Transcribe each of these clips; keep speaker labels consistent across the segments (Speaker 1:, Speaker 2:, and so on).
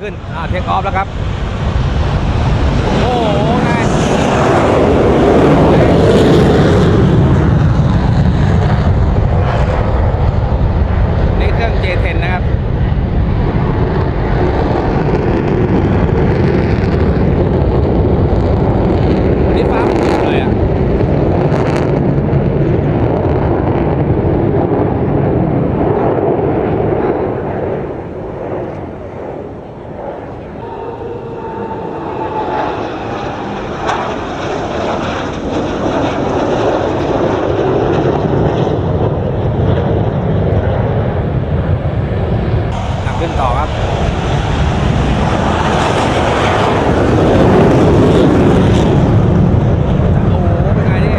Speaker 1: ขึ้นอ่าเทคออฟแล้วครับ โอ้โหไงนี่เครื่อง J10 นะครับ วันนี้ฟ้ามันสวยอะ หนักขึ้นต่อครับ โอ้โหเป็นไงนี่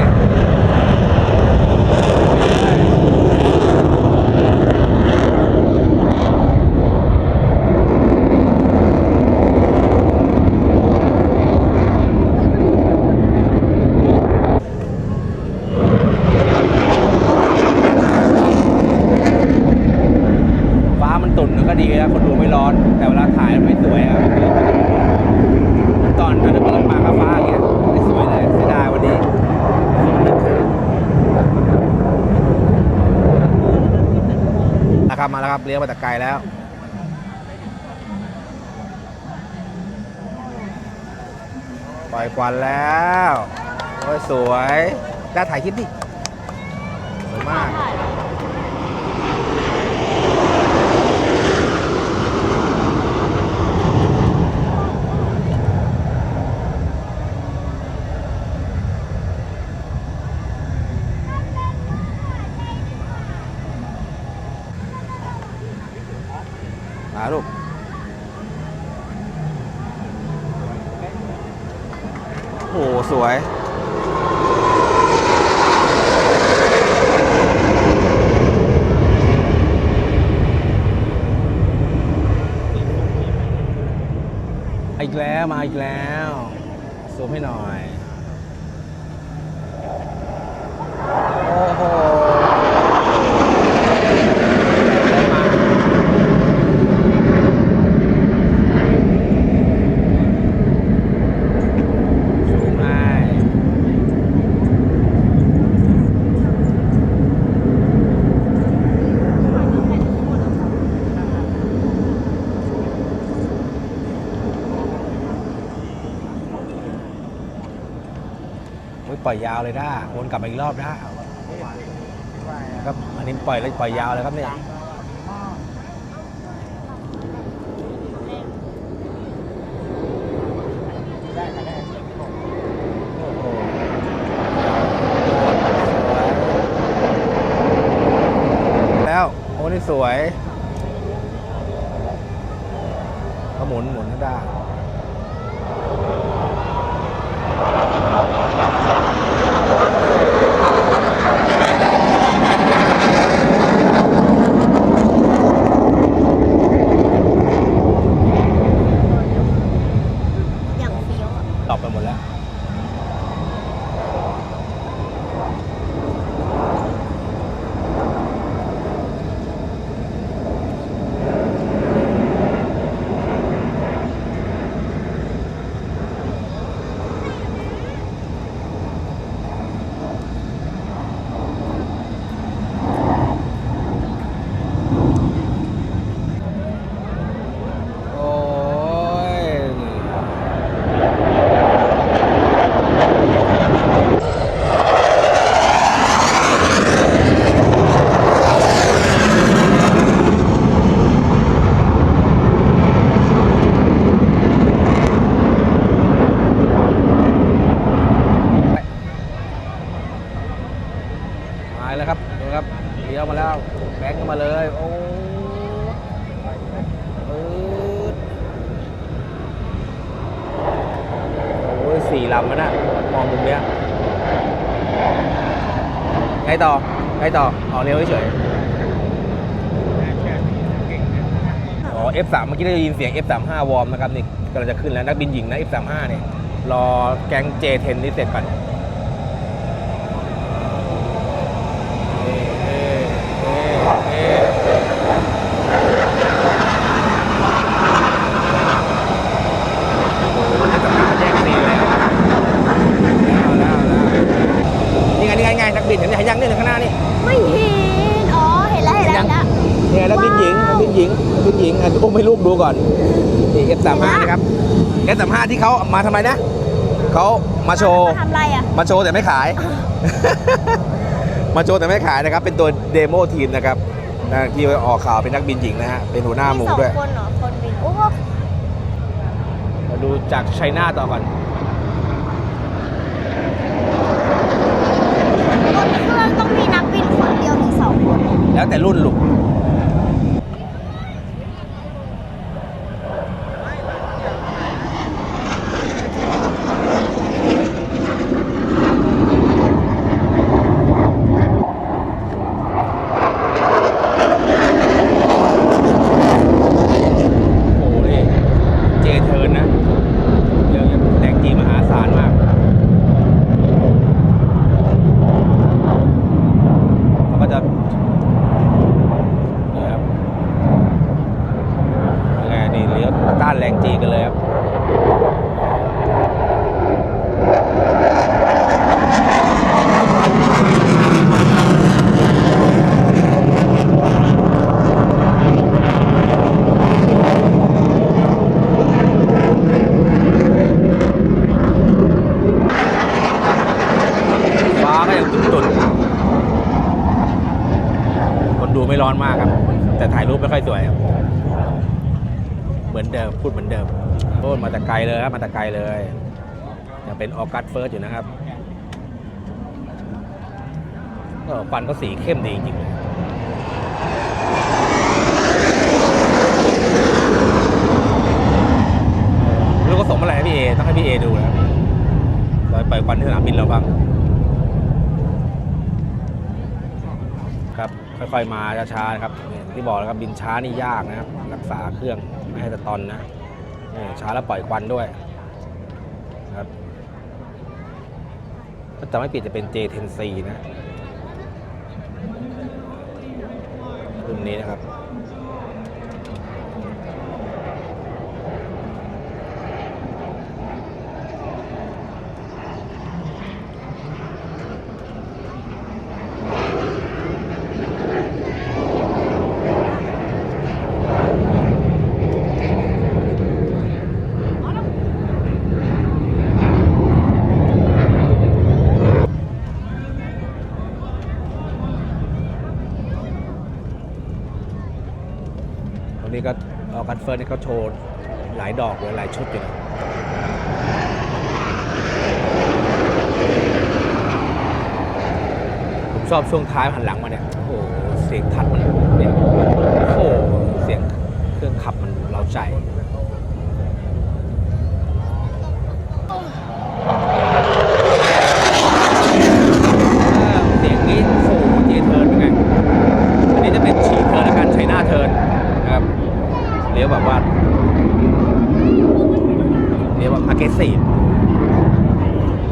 Speaker 1: ฟ้ามันตุ่นก็ดีนะ คนดูไม่ร้อน แต่เวลาถ่ายไม่สวยครับตอนอันนั้นมันมากับฟ้าเงี้ยไม่สวยเลยเสียดายวันนี้นะครับมาแล้วครับเลี้ยวมาแต่ไกลแล้วปล่อยควันแล้วโอ้ยสวยได้ถ่ายคลิปดิสวยมาก มาลูกโอ้โหสวยอีกแล้วมาอีกแล้วซูมให้หน่อย โอ้โหได้มา ซูมให้โอ้ย ปล่อยยาวเลยด้าวนกลับมาอีกรอบด้าครับอันนี้ปล่อยเลยปล่อยยาวเลยครับเนี่ยแล้วโอ้นี่สวยก็หมุนหมุนให้ได้
Speaker 2: อย่างเฟี้ยวอะ
Speaker 1: ตอบไปหมดแล้ว โอ้ย มาแล้วครับดูครับเลี้ยวมาแล้วแบงค์ก็มาเลย โอ้โอ้ยสี่ลำแล้วนะมองมุมเนี้ยไงต่อไงต่อเอาเร็วเฉยอ๋อ F3 เมื่อกี้ได้ยินเสียง F35 วอร์มนะครับนี่กำลังจะขึ้นแล้วนักบินหญิงนะ F35 เนี่ยรอแก๊ง J10 นี่เสร็จก่อน เอ๊ะเอ๊ะเอ๊ะ ดูก่อนนี่ F35 นะครับ F35 ที่เขามาทำไมนะเขามาโชว์
Speaker 2: ทำอะไรอะ
Speaker 1: มาโชว์แต่ไม่ขาย มาโชว์แต่ไม่ขายนะครับ เป็นตัวเดโมทีมนะครับนะที่ออกข่าวเป็นนักบินหญิงนะฮะเป็นหัวหน้าหมู่ด้วย
Speaker 2: สองคนเหรอคนบินโอ้โห
Speaker 1: มาดูจากไชน่าต่อก่อน
Speaker 2: บนเครื่องต้องมีนักบินคนเดียวหรือสองคน
Speaker 1: แล้วแต่รุ่นลูก โอ้โหนี่เจเทิร์นนะเรื่องแรงจีมหาศาลมากเขาก็จะนี่ครับยังไงนี่เลี้ยวต้านแรงจีกันเลยครับ ฟ้าก็ยังตุ่นๆ คนดูไม่ร้อนมากครับ แต่ถ่ายรูปไม่ค่อยสวยครับ เหมือนเดิม พูดเหมือนเดิมโอ้มาแต่ ไกลเลยครับมาแต่ไกลเลยยังเป็นออกัสเฟิร์สอยู่นะครับก็ฟันก็สีเข้มดีจริงลูกก็ส่งมาอะไรพี่เอต้องให้พี่เอดูนะครับเราปล่อยควันที่สนามบินเราบ้างครับค่อยๆมาช้าๆครับที่บอกแล้วครับบินช้านี่ยากนะครับ รักษาเครื่องไม่ให้สะตอนนะ นี่ยช้าแล้วปล่อยควันด้วยครับถ้าจะไม่ปิดจะเป็น J10C นะรุ่นนี้นะครับ นี่ก็ออกันเฟิร์นี่เขาโชว์หลายดอกเลยหลายชุดอยู่นะผมชอบช่วงท้ายหันหลังมาเนี่ย โอ้โห เสียงทัดมันเนี่ยโอ้โห เสียงเครื่องขับมันเราใจ เสียงนี้โอ้โหเจเทิร์นเป็นไง อันนี้จะเป็นฉีเทิร์นและกันใช้หน้าเทิร์นนะครับเลี้ยวแบบว่าเลี้ยวแบบ aggressive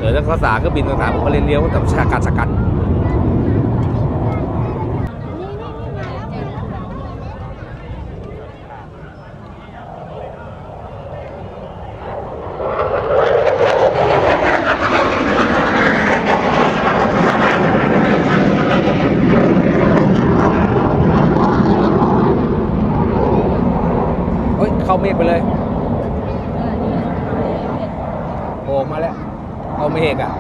Speaker 1: หรือถ้าภาษาเครื่องบินภาษาผมก็เรียนเลี้ยวแต่ชาการสกัดเฮ้ยเข้าเมฆไปเลยโผล่ออกมาแล้ว เมฆอะ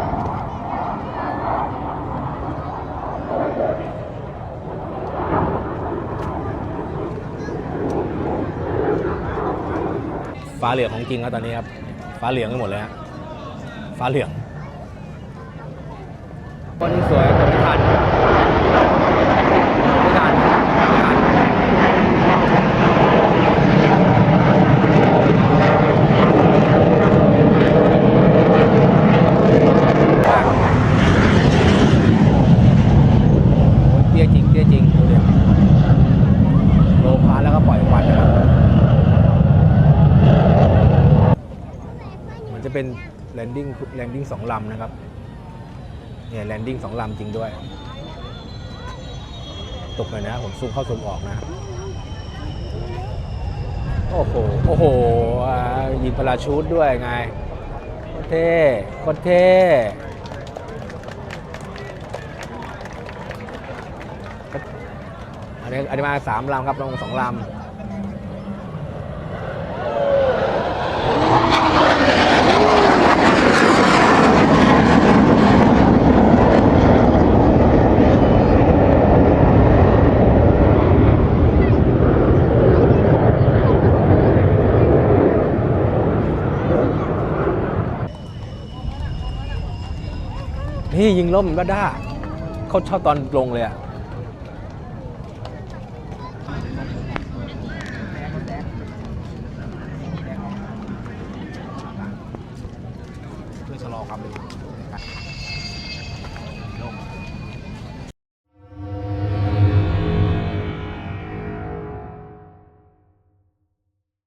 Speaker 1: ฟ้าเหลืองของจริงครับตอนนี้ครับ ฟ้าเหลืองกันหมดเลยฮะฟ้าเหลืองคนสวยแต่ไม่ทันไม่ทันไม่ทัน โอ้ยเตี้ยจริงเตี้ยจริงดูดิโลพาแล้วก็ปล่อยควันนะครับ มันจะเป็น แลนดิ้งแลนดิ้งสองลำนะครับเนี่ยแลนดิ้งสองลำจริงด้วย ตกเลยนะ ผมซูมเข้าซูมออกนะ โอ้โห โอ้โหยิงพาราชูดด้วยไงโคตรเท่โคตรเท่อันนี้อันนี้มาสามลำครับลงสองลำ นี่ยิงล่มก็ด้าเขาชอบตอนลงเลยอะ